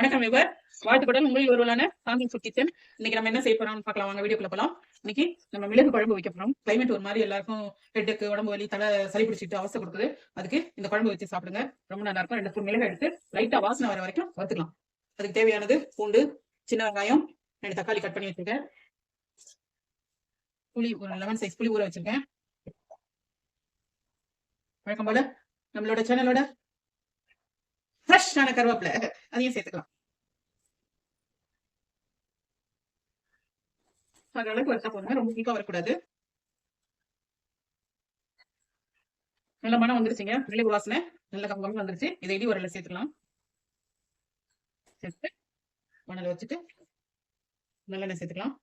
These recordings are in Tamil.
வணக்கம் இவர் வாழ்த்துக்குடன் உங்களில் ஒருவரான சாமி ஃபுட் கிச்சன் இன்னைக்கு நம்ம என்ன செய்ய போறோம்னு பார்க்கலாம். வாங்க வீடியோக்குள்ள போலாம். இன்னைக்கு நம்ம மிளகு குழம்பு வைக்க போறோம். கிளைமேட் ஒரு மாதிரி எல்லாருக்கும் ஹெட்டுக்கு உடம்பு வலி தலை சளி பிடிச்சிட்டு அவசை கொடுக்குது. அதுக்கு இந்த குழம்பு வச்சு சாப்பிடுங்க. ரொம்ப நல்லா இருக்கும். ரெண்டு ஸ்பூன் மிளகு எடுத்து லைட்டா வாசனை வர வரைக்கும் வறுத்துக்கலாம். அதுக்கு தேவையானது பூண்டு சின்ன வெங்காயம் ரெண்டு தக்காளி கட் பண்ணி வச்சிருக்கேன். புளி ஒரு லெமன் சைஸ் புளி ஊற வச்சிருக்கேன். வழக்கம் போல நம்மளோட சேனலோட ஃப்ரெஷ்ஷான கருவேப்பிலை. அதையும் சேர்த்துக்கலாம். அது அளவுக்கு வறுத்தா போதுங்க. ரொம்ப வீக்கா வரக்கூடாது. நல்ல மனம் வந்துருச்சுங்க. மிளகு வாசனை. நல்ல கம்பம் வந்துருச்சு. இதை இடி உரல சேர்த்துக்கலாம். சேர்த்து மணல வச்சுட்டு நல்லெண்ணெய் சேர்த்துக்கலாம்.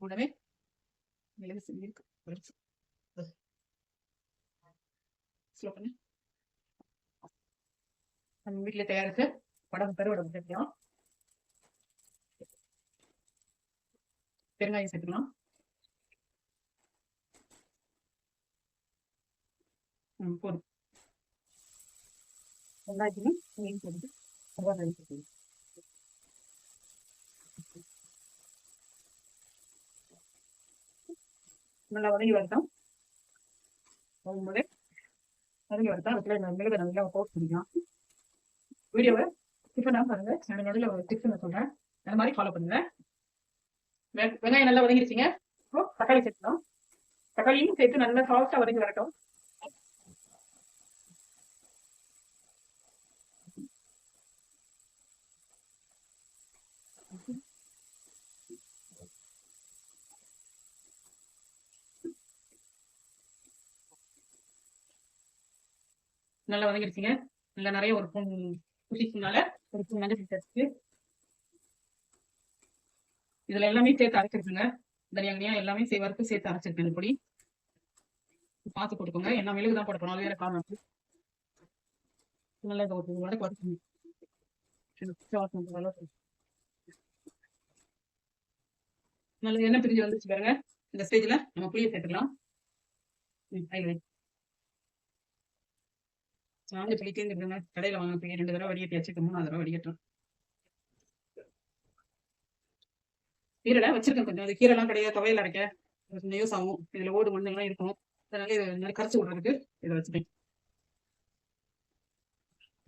கூடவே மிளகு செஞ்சிருக்கு ஸ்லோ பண்ணு. நம்ம வீட்டுல தயாரிச்சு படம் கருவடம் சேர்க்கலாம் பெருங்காயம் சேர்த்துக்கலாம். போதும். வெங்காயத்தையும் மீன் போட்டு கருவேப்பிலை சேர்த்துக்கலாம் நல்லா வதங்கி வரட்டும். வரும்போது வதங்கி வரட்டும். அதுக்குள்ள மிளகு நல்லா போட்டு பிடிக்கலாம் வீடியோவை டிஃபனாக பாருங்க. நான் நடுவில் ஒரு டிஃபன் சொல்றேன். அந்த மாதிரி ஃபாலோ பண்ணுங்க. வெ- வெங்காயம் நல்லா வதங்கிருச்சிங்க. இப்போ தக்காளி சேர்த்துக்கலாம். தக்காளியும் சேர்த்து நல்லா சாஃப்டா வதங்கி வரட்டும். நல்லா வதங்கிருச்சிங்க. நல்லா நிறைய ஒரு குசிச்சுனால ஒரு மஞ்சள் சேர்த்து இதுல எல்லாமே சேர்த்து அரைச்சிருக்குங்க. தனியா தனியா எல்லாமே வறுத்து சேர்த்து அரைச்சிருக்கேன் இந்த பொடி. பார்த்து போட்டுக்கோங்க. என்ன மிளகு தான் போட அது வேற காரணம். நல்லா ஒரு அளவுக்கு. நல்லா எண்ணெய் பிரிஞ்சு வந்துச்சு பாருங்க. இந்த ஸ்டேஜ்ல நம்ம புளியை சேர்த்துக்கலாம். ம், ஐ வை. கடையில வாங்க போய் ரெண்டு தடவை வடிகட்டியாச்சு மூணாவது தடவை வடிகட்டும் கீரை வச்சிருக்கேன் கொஞ்சம். அது கீரைலாம் கிடையாது. துவையல் அரைக்க. கொஞ்சம் யூஸ் ஆகும். இதுல ஓடு மண்ணெல்லாம் இருக்கும். அதனால இதை நல்லா கரைச்சி விடுறதுக்கு இதை வச்சுட்டேன்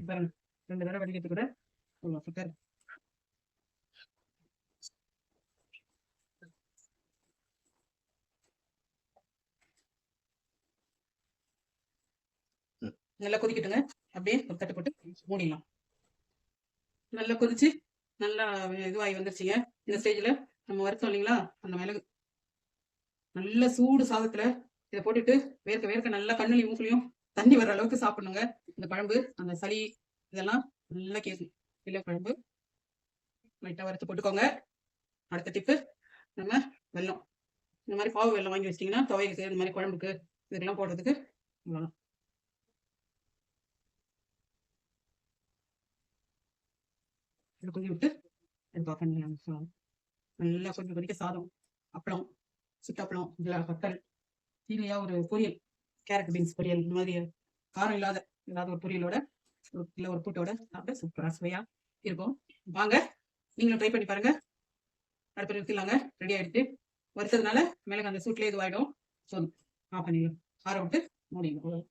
பாருங்க. ரெண்டு தடவை வடிகட்டு கூட அவ்வளோ நல்லா கொதிக்கட்டுங்க. அப்படியே ஒரு தட்டு போட்டு மூடிடலாம். நல்லா கொதிச்சு நல்லா இதுவாகி வந்துருச்சுங்க. இந்த ஸ்டேஜில் நம்ம வறுத்தோம் இல்லைங்களா? அந்த மிளகு. நல்ல சூடு சாதத்தில் இதை போட்டுட்டு வேர்க்க வேர்க்க நல்லா கண்ணுலையும் மூக்குலையும் தண்ணி வர்ற அளவுக்கு சாப்பிடணுங்க. இந்த குழம்பு அந்த சளி இதெல்லாம் நல்லா கேட்கும் இல்லை குழம்பு. லைட்டாக வறுத்து போட்டுக்கோங்க. அடுத்த டிப்பு நம்ம வெல்லம். இந்த மாதிரி பாவு வெள்ளம் வாங்கி வச்சிட்டிங்கன்னா துவைக்கு இந்த மாதிரி குழம்புக்கு இதுக்கெல்லாம் போடுறதுக்கு இவ்வளவுதான். இது கொஞ்சம் விட்டு இது ஆஃப் சொல்லலாம் நல்லா கொஞ்சம் கொதிக்க சாதம் அப்பளம் சுட்டப்பளம் இதில் வத்தல் தீமையாக ஒரு பொரியல் கேரட் பீன்ஸ் பொரியல் இந்த மாதிரி காரம் இல்லாத ஏதாவது ஒரு பொரியலோட ஒரு இல்லை ஒரு பூட்டோட சாப்பிட்டு சூப்பராக சுவையாக இருக்கும். வாங்க நீங்களும் ட்ரை பண்ணி பாருங்க. அடுத்த நிறுத்திடலாங்க. ரெடி ஆயிடுச்சு. வறுத்ததுனால மிளகு அந்த சூட்லேயே இதுவாயிடும். ஸோ ஆஃப் பண்ணிடலாம் ஆற விட்டு மூடிடும்